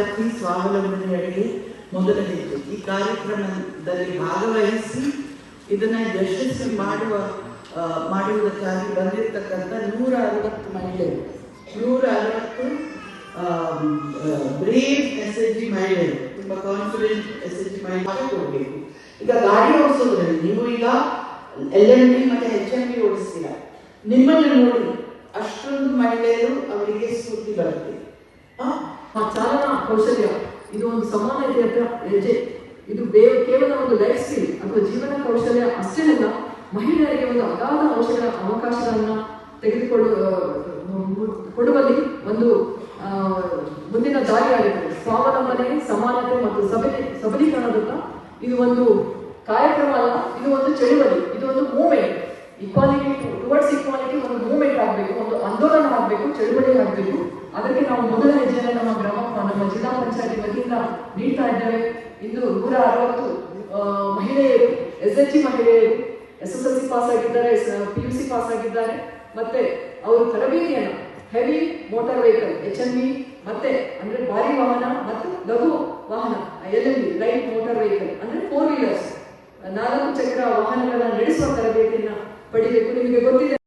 ಸಾರಥಿ ಸ್ವಾವಲಂಬನೆಯಡೆಗೆ ಮೊದಲ ಹೆಜ್ಜೆ ಈ ಕಾರ್ಯಕ್ರಮದಲ್ಲಿ ಭಾಗವಹಿಸಿ ಇದನ್ನ ಯಶಸ್ವಿ ಮಾಡುವ ಮಾಡುವುದಕ್ಕಾಗಿ ಬಂದಿರತಕ್ಕಂಥ ನೂರ ಅರವತ್ತು ಮಹಿಳೆಯರು ನೂರ ಅರವತ್ತು ಬ್ರೇವ್ ಎಸ್ ಎಚ್ ಜಿ ಮಹಿಳೆಯರು. ತುಂಬ ಕಾನ್ಫಿಡೆಂಟ್ ಎಸ್ ಎಚ್ ಜಿ ಮಹಿಳೆ ಕೊಡಬೇಕು ಈಗ ಗಾಡಿ ಓಡಿಸೋದ್ರಲ್ಲಿ ನೀವು ಈಗ ಎಲ್ ಎನ್ ಬಿ ಮತ್ತೆ ಎಚ್ ಎನ್ ಬಿ ಓಡಿಸ್ತೀರಾ. ನಿಮ್ಮನ್ನು ನೋಡಿ ಅಷ್ಟೊಂದು ಮಹಿಳೆಯರು ಅವರಿಗೆ ಸ್ಫೂರ್ತಿ ಬರುತ್ತೆ? ಆ, ಚಾಲನಾ ಕೌಶಲ್ಯ. ಇದು ಒಂದು ಸಮಾನತೆಯ ಹೆಜ್ಜೆ ಇದು ಕೇವಲ ಒಂದು ಲೈಫ್ ಸ್ಕಿಲ್ ಅಥವಾ ಜೀವನ ಕೌಶಲ್ಯ ಅಷ್ಟೇ ಅಲ್ಲ ಮಹಿಳೆಯರಿಗೆ ಒಂದು ಅಗಾಧ ಅವಶ್ಯಕ ಅವಕಾಶಗಳನ್ನ ತೆಗೆದುಕೊಳ್ಳು ಆ, ಕೊಡುವಲ್ಲಿ ಒಂದು ಮುಂದಿನ ದಾರಿಯಾಗಿರ್ತದೆ ಸ್ವಾವಲಂಬನೆ ಸಮಾನತೆ ಮತ್ತು ಸಬಲಿ ಸಬಲೀಕರಣದತ್ತ ಇದು ಒಂದು ಕಾರ್ಯಕ್ರಮ ಅಲ್ಲ ಇದು ಒಂದು ಚಳುವಳಿ ಇದು ಒಂದು ಮೂವ್ಮೆಂಟ್ ಇಕ್ವಾಲಿಟಿ ಟುವರ್ಡ್ಸ್ ಇಕ್ವಾಲಿಟಿ ಒಂದು ಮೂವ್ಮೆಂಟ್ ಆಗಬೇಕು ಒಂದು ಆಂದೋಲನ ಆಗಬೇಕು ಚಳುವಳಿ ಆಗಬೇಕು. ಅದಕ್ಕೆ ನಾವು ಮೊದಲ ಹೆಜ್ಜೆಯನ್ನು ನಮ್ಮ ಗ್ರಾಮ ವತಿಯಿಂದ ನೀಡ್ತಾ ಇದ್ದೇವೆ. ಇಂದು ನೂರ ಅರವತ್ತು ಮಹಿಳೆಯರು ಎಸ್ ಎಚ್ ಜಿ ಮಹಿಳೆಯರು S S L C pass ಆಗಿದ್ದಾರೆ ಪಿ ಯು ಸಿ ಪಾಸ್ ಆಗಿದ್ದಾರೆ ಮತ್ತೆ ಅವರು ತರಬೇತಿಯನ್ನು heavy motor vehicle H N B ಮತ್ತೆ ಅಂದ್ರೆ ಭಾರಿ ವಾಹನ ಮತ್ತು ಲಘು ವಾಹನ L N B light motor vehicle ಅಂದ್ರೆ ಫೋರ್ ವೀಲರ್ಸ್ ನಾಲ್ಕು ಚಕ್ರ ವಾಹನಗಳನ್ನ ನಡೆಸುವ ತರಬೇತಿಯನ್ನ ಪಡಿಬೇಕು. ನಿಮಗೆ ಗೊತ್ತಿದೆ.